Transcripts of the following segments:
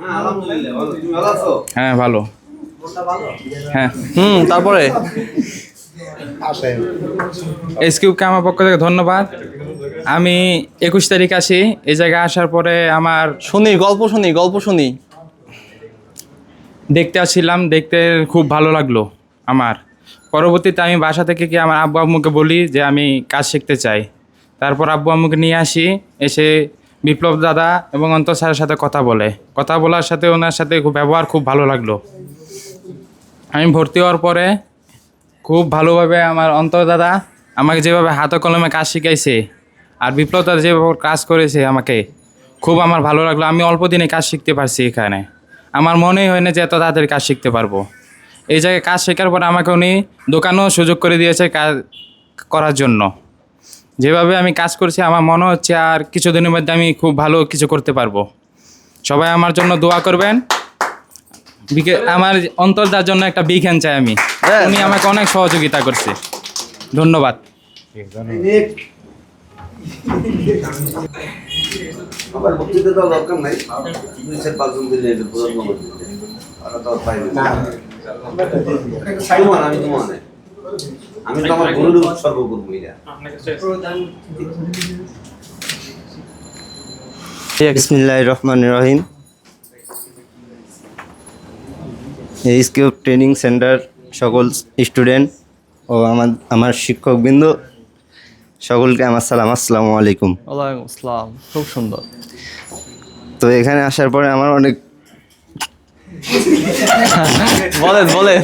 হ্যাঁ ভালো। তুমি ভালো আছো? হ্যাঁ ভালো। হ্যাঁ হুম তারপরে? এসকিউবকে আমার পক্ষ থেকে ধন্যবাদ। আমি একুশ তারিখ আসি। এই জায়গায় আসার পরে আমার শুনি গল্প শুনি গল্প শুনি। দেখতে আসছিলাম দেখতে খুব ভালো লাগল আমার। পরবর্তীতে আমি বাসা থেকে কি আমার আব্বু আম্মুকে বলি যে আমি কাজ শিখতে চাই। তারপর আব্বু আম্মুকে নিয়ে আসি এসে বিপ্লব দাদা এবং অন্তর স্যারের সাথে কথা বলে। কথা বলার সাথে ওনার সাথে ব্যবহার খুব ভালো লাগল। আমি ভর্তি হওয়ার পরে খুব ভালোভাবে আমার অন্তর দাদা আমাকে যেভাবে হাতে কলমে কাজ শিখাইছে আর বিপ্লব দাদা যেভাবে কাজ করেছে আমাকে খুব আমার ভালো লাগল। আমি অল্প দিনে কাজ শিখতে পারছি এখানে। আমার মনেই হয় না যে এত তাড়াতাড়ি কাজ শিখতে পারব। এই জায়গায় কাজ শেখার পরে আমাকে উনি দোকানেও সুযোগ করে দিয়েছে কাজ করার জন্য। যেভাবে আমি কাজ করছি আমার মনে হচ্ছে আর কিছুদিনের মধ্যে আমি খুব ভালো কিছু করতে পারব। সবাই আমার জন্য দোয়া করবেন। বিকে- আমার অন্তর্দার জন্য একটা বিগ হ্যান্ড চাই আমি। হ্যাঁ। উনি আমাকে অনেক সহযোগিতা করছে। ধন্যবাদ। আমার বক্তৃতা দেওয়ার দরকার নাই। দুই চার পাঁচজন দিলে এটা প্রধান বক্তৃতা ওরা তো আর পাইবে না। আমি তোমার। আমি তো আমার গুরুর উৎসর্গ করব এটা বিসমিল্লাহ রহমান রহিম। এই স্কিউব ট্রেনিং সেন্টার সকল স্টুডেন্ট ও আমার আমার শিক্ষকবৃন্দ সকলকে আমার সালাম আসসালামু আলাইকুম। ওয়ালাইকুম আসসালাম খুব সুন্দর। তো এখানে আসার পরে আমার অনেক বলেন বলেন।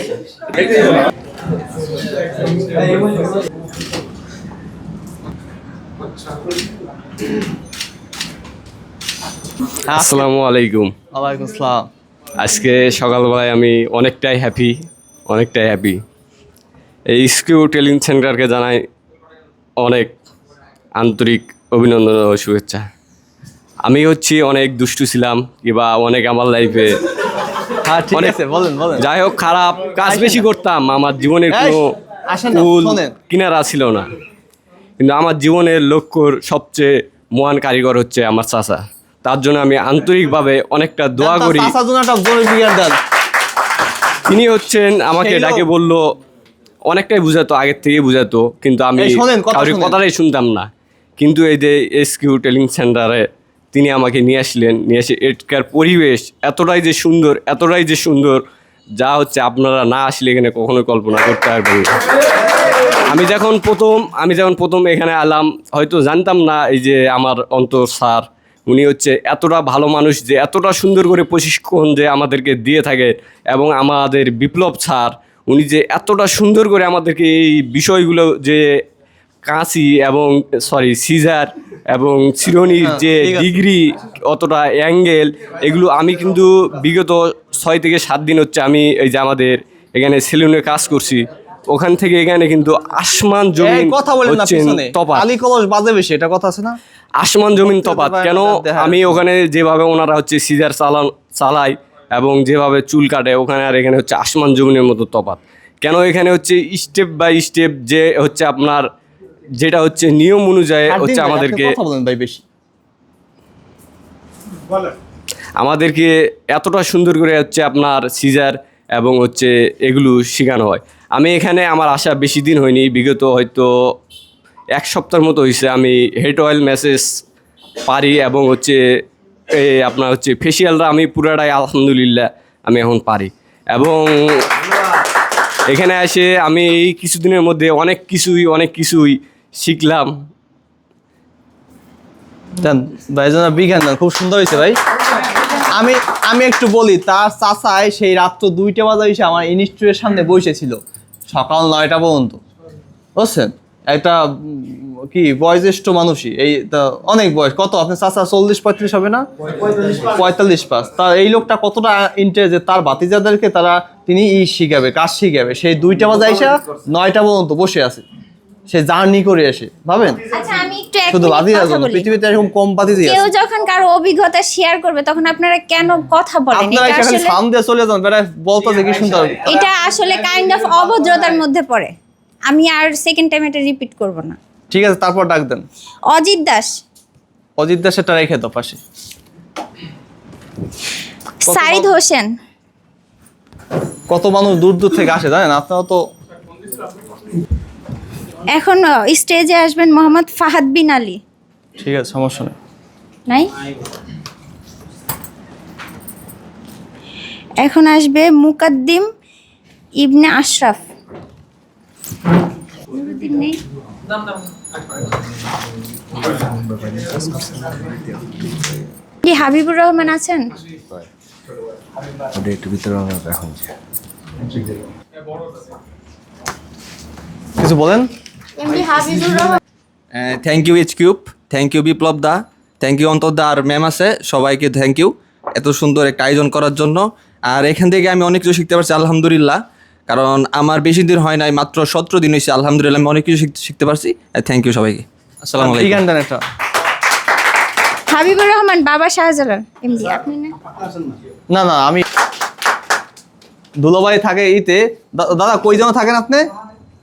আসসালামু আলাইকুম। ওয়ালাইকুম আসসালাম। আজকে সকালবেলায় আমি অনেকটাই হ্যাপি অনেকটাই হ্যাপি এই স্কিউ ট্রেনিং সেন্টারকে জানাই অনেক আন্তরিক অভিনন্দন ও শুভেচ্ছা। আমি হচ্ছি অনেক দুষ্টু ছিলাম কিংবা অনেক আমার লাইফে হ্যাঁ ঠিক আছে বলেন বলেন। যাই হোক খারাপ কাজ বেশি করতাম। আমার জীবনের কোনো কুল কিনারা ছিল না। কিন্তু আমার জীবনের লক্ষ্যর সবচেয়ে মহান কারিগর হচ্ছে আমার চাচা। তার জন্য আমি আন্তরিকভাবে অনেকটা দোয়া করি। তিনি হচ্ছেন আমাকে ডাকে বলল অনেকটাই বুঝাতো আগের থেকেই বুঝাতো। কিন্তু আমি। কথাটাই শুনতাম না। কিন্তু এই যে এসকিউ টেলিং সেন্টারে তিনি আমাকে নিয়ে আসলেন, নিয়ে এসে এটার পরিবেশ এতটাই যে সুন্দর, এতটাই যে সুন্দর, যা হচ্ছে আপনারা না আসলে এখানে কখনো কল্পনা করতে পারবেন না। আমি যখন প্রথম, আমি যখন প্রথম এখানে আলাম হয়তো জানতাম না এই যে আমার অন্তর স্যার। উনি হচ্ছে এতটা ভালো মানুষ যে এতটা সুন্দর করে প্রশিক্ষণ যে আমাদেরকে দিয়ে থাকে এবং আমাদের বিপ্লব স্যার, উনি যে এতটা সুন্দর করে আমাদেরকে এই বিষয়গুলো যে কাঁচি এবং সরি সিজার এবং চিরনির হ্যাঁ, যে ডিগ্রি অতটা অ্যাঙ্গেল এগুলো আমি কিন্তু বিগত ছয় থেকে সাত দিন হচ্ছে আমি এই যে আমাদের এখানে সেলুনে কাজ করছি। ওখান থেকে এখানে কিন্তু আসমান জমিন কথা বলেন তফাৎ। আলী কলস বাজে বেশি এটা কথা আছে না? আসমান জমিন পারেন কেন আমি ওখানে যেভাবে ওনারা হচ্ছে সিজার চালান চালায় এবং যেভাবে চুল কাটে ওখানে আর এখানে হচ্ছে আসমান জমিনের মতো তফাৎ। কেন এখানে হচ্ছে স্টেপ বাই স্টেপ যে হচ্ছে আপনার যেটা হচ্ছে নিয়ম অনুযায়ী হচ্ছে আমাদেরকে বলেন ভাই বেশি। আমাদেরকে এতটা সুন্দর করে হচ্ছে আপনার সিজার এবং হচ্ছে এগুলো শেখানো হয়। আমি এখানে আমার আসা বেশি দিন হয়নি বিগত হয়তো এক সপ্তাহের মতো হয়েছে আমি হেড অয়েল মেসেজ পারি এবং হচ্ছে এ আপনার হচ্ছে ফেসিয়ালটা আমি পুরাটাই আলহামদুলিল্লাহ আমি এখন পারি। এবং এখানে এসে আমি এই কিছুদিনের মধ্যে অনেক কিছুই অনেক কিছুই শিখলাম। দেন ভাই যেন বিজ্ঞান খুব সুন্দর হয়েছে ভাই। আমি আমি একটু বলি, তার চাচায় সেই রাত্র দুইটা বাজে এসে আমার ইনস্টিটিউটের সামনে বসেছিল, সকাল নয়টা পর্যন্ত। বুঝছেন? একটা কি, বয়োজ্যেষ্ঠ মানুষই, এই অনেক বয়স, কত? আপনার চাচা চল্লিশ পঁয়ত্রিশ হবে না? পঁয়তাল্লিশ পাস তা এই লোকটা কতটা ইন্টারেস্ট তার বাতিজাদেরকে তারা, তিনি ই শিখাবে, কাজ শিখাবে। সেই দুইটা বাজে এসে নয়টা পর্যন্ত বসে আছে। সে জার্নি করে আসে ভাবেন? আচ্ছা আমি একটু এক শুধু বাদি কথা পৃথিবীতে এরকম কম বাদি দিয়ে কেউ যখন কারও অভিজ্ঞতা শেয়ার করবে তখন আপনারা কেন কথা বলেন? আপনারা এটা এখানে আসলে সাম দিয়ে চলে যান? বেড়া বলতো দেখি শুনতে হবে। এটা আসলে কাইন্ড অফ অভদ্রতার মধ্যে পড়ে। আমি আর সেকেন্ড টাইম এটা রিপিট করব না। ঠিক আছে তারপর ডাক দেন। অজিত দাস। অজিত দাসেরটা রেখে দাও পাশে। সাইদ হোসেন। কত মানুষ দূর দূর থেকে আসে জানেন? আপনারা তো এখন স্টেজে আসবেন মোহাম্মদ ফাহাদ বিন আলী। ঠিক আছে সমস্যা নেই। নাই? এখন আসবে মুকাদ্দিম ইবনে আশরাফ। নেই কি হাবিবুর রহমান আছেন? ওটা একটু ভিতরে এখন কিছু বলেন? MD Habibur Rahman. Thank you H cube thank you Biplab da. Thank you Antar da R ma'am আছে। সবাইকে থ্যাংক ইউ এত সুন্দর একটা আয়োজন করার জন্য। আর এখান থেকে আমি অনেক কিছু শিখতে পারছি আলহামদুলিল্লাহ। কারণ আমার বেশি দিন হয় নাই মাত্র সতেরো দিন হয়েছে। আলহামদুলিল্লাহ আমি অনেক কিছু শিখতে- শিখতে পারছি। থ্যাংক ইউ সবাইকে। আসসালামু আলাইকুম। হাবিবুর রহমান বাবা শাহজালাল এমডি। আপনি না না না আমি দুলাভাই থাকে ইতে। দাদা কই যেন থাকেন আপনি?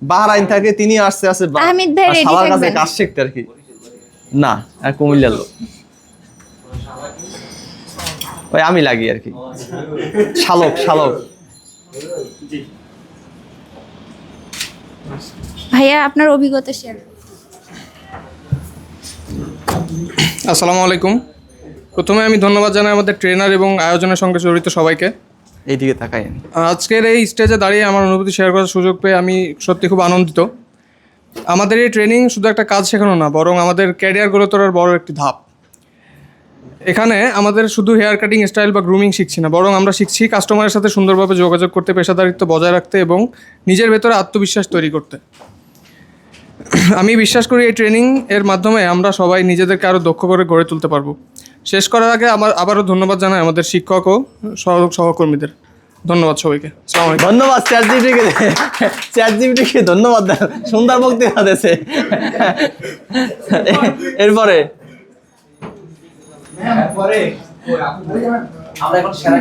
বাহারাইন থাকে তিনি আসছে আসছে বা- আহমেদ ভাই ready শালার কাছে কাজ শিখতে আর কি। না আর কুমিল্লার লোক। ওই আমি লাগি আর কি। শালক শালক। ভাইয়া আপনার অভিজ্ঞতা শেয়ার আসসালামু আলাইকুম। প্রথমে আমি ধন্যবাদ জানাই আমাদের ট্রেনার এবং আয়োজনের সঙ্গে জড়িত সবাইকে। এইদিকে তাকাই আজকের এই স্টেজে দাঁড়িয়ে আমার অনুভূতি শেয়ার করার সুযোগ পেয়ে আমি সত্যি খুব আনন্দিত। আমাদের এই ট্রেনিং শুধু একটা কাজ শেখানো না, বরং আমাদের ক্যারিয়ার গড়ে তোলার বড় একটি ধাপ। এখানে আমাদের শুধু হেয়ার কাটিং স্টাইল বা গ্রুমিং শিখছি না, বরং আমরা শিখছি কাস্টমারের সাথে সুন্দরভাবে যোগাযোগ করতে, পেশাদারিত্ব বজায় রাখতে এবং নিজের ভেতরে আত্মবিশ্বাস তৈরি করতে। আমি বিশ্বাস করি এই ট্রেনিং এর মাধ্যমে আমরা সবাই নিজেদেরকে আরও দক্ষ করে গড়ে তুলতে পারব। শেষ করার আগে আমার আবারও ধন্যবাদ জানাই আমাদের শিক্ষক ও সহ সহকর্মীদের। ধন্যবাদ সবাইকে। আসসালামু আলাইকুম। ধন্যবাদ চ্যাট জিপিটিকে চ্যাট জিপিটিকে ধন্যবাদ সুন্দর ভক্তি দিয়েছে। এরপরে। আমরা এখন সেরা